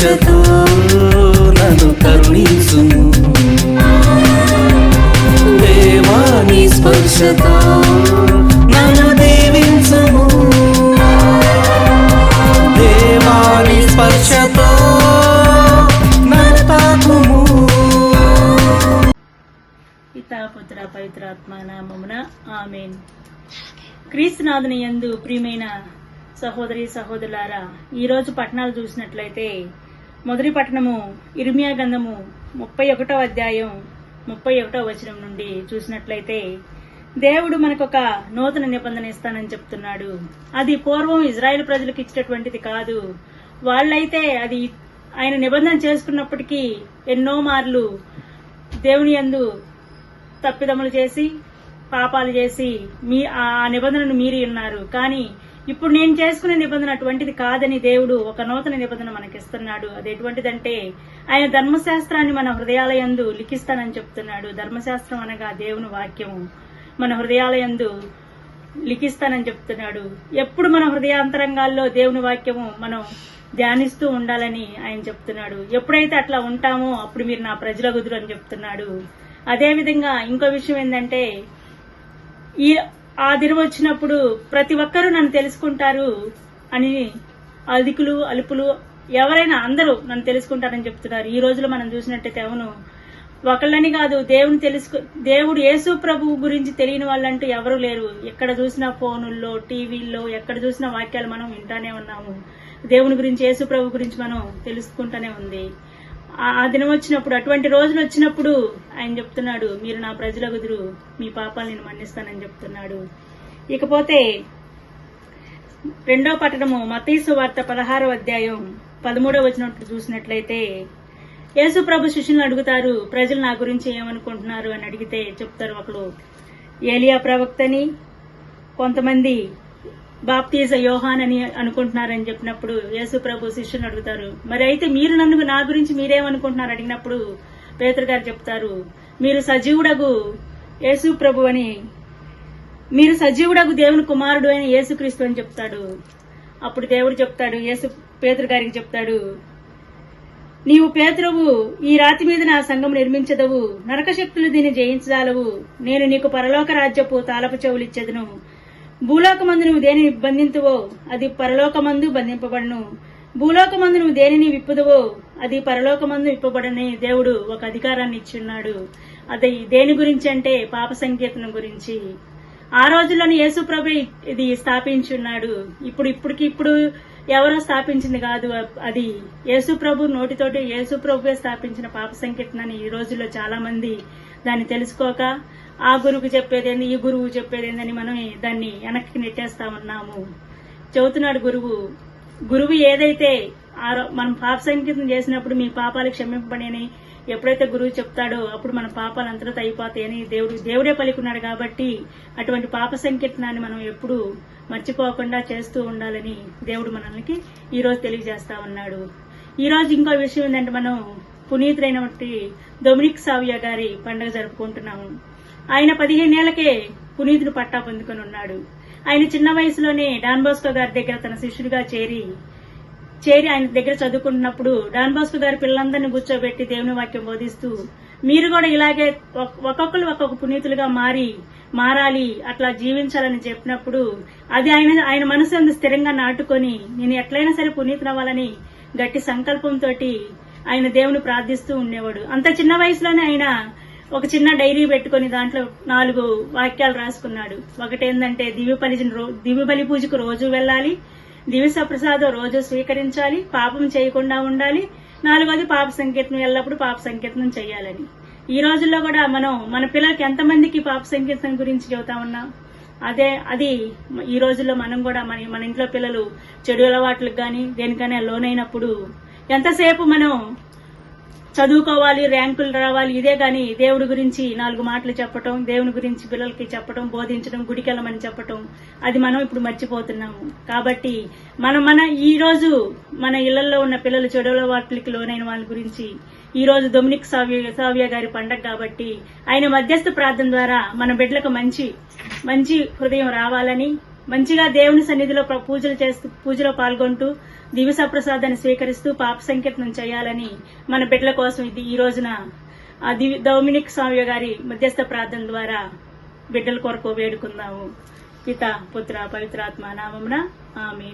స్పర్శతో నన్ను కరుణించుము దేవాని స్పర్శతో నన్ను దీవించుము. దేవాని స్పర్శతో నన్ను పుత్ర పవిత్రాత్మ నామమున ఆమెన్. క్రీస్తునాథుని యందు ప్రియమైన సహోదరి సహోదరులారా ఈరోజు పట్టణాలు చూసినట్లయితే మొదటి పట్టణము ఇర్మియా గంధము ముప్పై ఒకటో అధ్యాయం ముప్పై ఒకటో వచనం నుండి చూసినట్లయితే దేవుడు మనకొక నూతన నిబంధన ఇస్తానని చెప్తున్నాడు. అది పూర్వం ఇజ్రాయెల్ ప్రజలకు ఇచ్చినటువంటిది కాదు. వాళ్ళైతే అది ఆయన నిబంధన చేసుకున్నప్పటికీ ఎన్నో మార్లు దేవుని యందు తప్పిదములు చేసి పాపాలు చేసి మీ ఆ నిబంధనను మీరి ఉన్నారు. కానీ ఇప్పుడు నేను చేసుకునే నిబంధన అటువంటిది కాదని దేవుడు ఒక నూతన నిబంధన మనకిస్తున్నాడు. అది ఎటువంటిదంటే ఆయన ధర్మశాస్త్రాన్ని మన హృదయాలయందు లిఖిస్తానని చెప్తున్నాడు. ధర్మశాస్త్రం అనగా దేవుని వాక్యము. మన హృదయాలయందు లిఖిస్తానని చెప్తున్నాడు. ఎప్పుడు మన హృదయాంతరంగాల్లో దేవుని వాక్యము మనం ధ్యానిస్తూ ఉండాలని ఆయన చెప్తున్నాడు. ఎప్పుడైతే అట్లా ఉంటామో అప్పుడు మీరు నా ప్రజల గుదురు అని చెప్తున్నాడు. అదేవిధంగా ఇంకో విషయం ఏంటంటే ఈ ఆ దినం వచ్చినప్పుడు ప్రతి ఒక్కరూ నన్ను తెలుసుకుంటారు అని అధికులు అలుపులు ఎవరైనా అందరూ నన్ను తెలుసుకుంటారని చెప్తున్నారు. ఈ రోజులో మనం చూసినట్టయితే అవును ఒకళ్ళని కాదు దేవుని తెలుసుకు దేవుడు యేసు ప్రభువు గురించి తెలియని వాళ్ళంటూ ఎవరూ లేరు. ఎక్కడ చూసినా ఫోనుల్లో టీవీల్లో ఎక్కడ చూసినా వాక్యాలు మనం వింటానే ఉన్నాము. దేవుని గురించి యేసు ప్రభు గురించి మనం తెలుసుకుంటానే ఉంది. ఆ ఆ దినం వచ్చినప్పుడు అటువంటి రోజులు వచ్చినప్పుడు ఆయన చెప్తున్నాడు మీరు నా ప్రజల కుదురు మీ పాపాలు నేను మన్నిస్తానని చెప్తున్నాడు. ఇకపోతే రెండో పట్టణము మతీసు వార్త పదహారో అధ్యాయం పదమూడో వచ్చినట్లు చూసినట్లయితే యేసు ప్రభు శిష్యులను అడుగుతారు ప్రజలు నా గురించి ఏమనుకుంటున్నారు? అని అడిగితే చెప్తారు ఒకరు ఏలియా ప్రవక్తని కొంతమంది బాప్తీజ యోహాన్ అని అనుకుంటున్నారని చెప్పినప్పుడు యేసు ప్రభు శిష్యుని అడుగుతారు మరి అయితే మీరు నన్ను నా గురించి మీరేమనుకుంటున్నారు? అడిగినప్పుడు పేతురు గారు చెప్తారు మీరు సజీవుడగు యేసు ప్రభు అని. మీరు సజీవుడగు దేవుని కుమారుడు అని యేసుక్రీస్తు అని చెప్తాడు. అప్పుడు దేవుడు చెప్తాడు యేసు పేతురు గారికి చెప్తాడు నీవు పేతురవు ఈ రాతి మీద నా సంఘం నిర్మించదవు నరకశక్తులు దీన్ని జయించదాలవు నేను నీకు పరలోక రాజ్యపు తాళపు చెవులిచ్చెదను భూలోకమందు నువ్వు దేనిని బంధింతువో అది పరలోకమందు బంధింపబడును. భూలోకమందు నువ్వు దేనిని విప్పుదువో అది పరలోకమందు విప్పబడని దేవుడు ఒక అధికారాన్ని ఇచ్చున్నాడు. అది దేని గురించి అంటే పాప సంకీర్తనం గురించి. ఆ రోజుల్లోని యేసు ప్రభు ఇది స్థాపించున్నాడు. ఇప్పుడు ఇప్పటికి ఇప్పుడు ఎవరో స్థాపించింది కాదు అది యేసు ప్రభు నోటితోటి యేసు ప్రభువే స్థాపించిన పాప సంకీర్తనని ఈ రోజుల్లో చాలా మంది దాన్ని తెలుసుకోక ఆ గురువుకు చెప్పేదేంది ఈ గురువు చెప్పేదేందని మనం దాన్ని వెనక్కి నెట్టేస్తా ఉన్నాము. చెబుతున్నాడు గురువు గురువు ఏదైతే మనం పాప సంకీర్తన చేసినప్పుడు మీ పాపాలు క్షమింపబడని ఎప్పుడైతే గురువు చెప్తాడో అప్పుడు మన పాపాలు అంతటా అయిపోతాయని దేవుడు దేవుడే పలుకున్నాడు కాబట్టి అటువంటి పాప సంకీర్తనాన్ని మనం ఎప్పుడు మర్చిపోకుండా చేస్తూ ఉండాలని దేవుడు మనల్ని ఈ రోజు తెలియజేస్తా ఉన్నాడు. ఈ రోజు ఇంకో విషయం ఏంటంటే మనం పునీతులైనటువంటి డొమినిక్ సావియా గారి పండుగ జరుపుకుంటున్నాము. ఆయన పదిహేనేళ్ళకే పునీతుడు పట్టా పొందుకొని ఉన్నాడు. ఆయన చిన్న వయసులోనే డాన్ బోస్కో గారి దగ్గర తన శిష్యుడిగా చేరి చేరి ఆయన దగ్గర చదువుకుంటున్నప్పుడు డాన్ బాస్కో గారి పిల్లలందరినీ కూర్చోబెట్టి దేవుని వాక్యం బోధిస్తూ మీరు కూడా ఇలాగే ఒక్కొక్కరు ఒక్కొక్క పునీతులుగా మారి మారాలి అట్లా జీవించాలని చెప్పినప్పుడు అది ఆయన ఆయన మనసు అందు స్థిరంగా నాటుకొని నేను ఎట్లయినా సరే పునీతునవ్వాలని గట్టి సంకల్పంతో ఆయన దేవుని ప్రార్థిస్తూ ఉండేవాడు. అంత చిన్న వయసులోనే ఆయన ఒక చిన్న డైరీ పెట్టుకొని దాంట్లో నాలుగు వాక్యాలు రాసుకున్నాడు. ఒకటేందంటే దివ్య బలి రో- దివ్య బలి పూజకు రోజు వెళ్ళాలి. దివ్య ప్రసాదం రోజు స్వీకరించాలి. పాపం చేయకుండా ఉండాలి. నాలుగోది పాప సంకేతం ఎల్లప్పుడూ పాప సంకేతం చేయాలని. ఈ రోజుల్లో కూడా మనం మన పిల్లలకి ఎంతమందికి పాప సంకేతం గురించి చెబుతా ఉన్నాం? అదే అది ఈ రోజుల్లో మనం కూడా మన మన ఇంట్లో పిల్లలు చెడు అలవాట్లకు కానీ దేనికైనా లోనైనప్పుడు ఎంతసేపు మనం చదువుకోవాలి ర్యాంకులు రావాలి ఇదే గాని దేవుడి గురించి నాలుగు మాటలు చెప్పటం దేవుని గురించి పిల్లలకి చెప్పటం బోధించడం గుడికెళ్ళమని చెప్పటం అది మనం ఇప్పుడు మర్చిపోతున్నాము. కాబట్టి మనం మన ఈ రోజు మన ఇళ్ళలో ఉన్న పిల్లలు చెడుల వాటికి లోనైన వాళ్ళ గురించి ఈ రోజు డొమినిక్ సావ్య సావ్య గారి పండగ కాబట్టి ఆయన మధ్యస్థ ప్రార్థన ద్వారా మన బిడ్డలకు మంచి మంచి హృదయం రావాలని మంచిగా దేవుని సన్నిధిలో పూజలు చేస్తూ పూజలో పాల్గొంటూ దివ్య ప్రసాదాన్ని స్వీకరిస్తూ పాప సంకీర్తనం చేయాలని మన బిడ్డల కోసం ఇది ఈ రోజున దివి డొమినిక్ స్వామి గారి మధ్యస్థ ప్రార్థన ద్వారా బిడ్డల కొరకు వేడుకుందాము పిత పుత్ర పవిత్రాత్మ నామమున ఆమె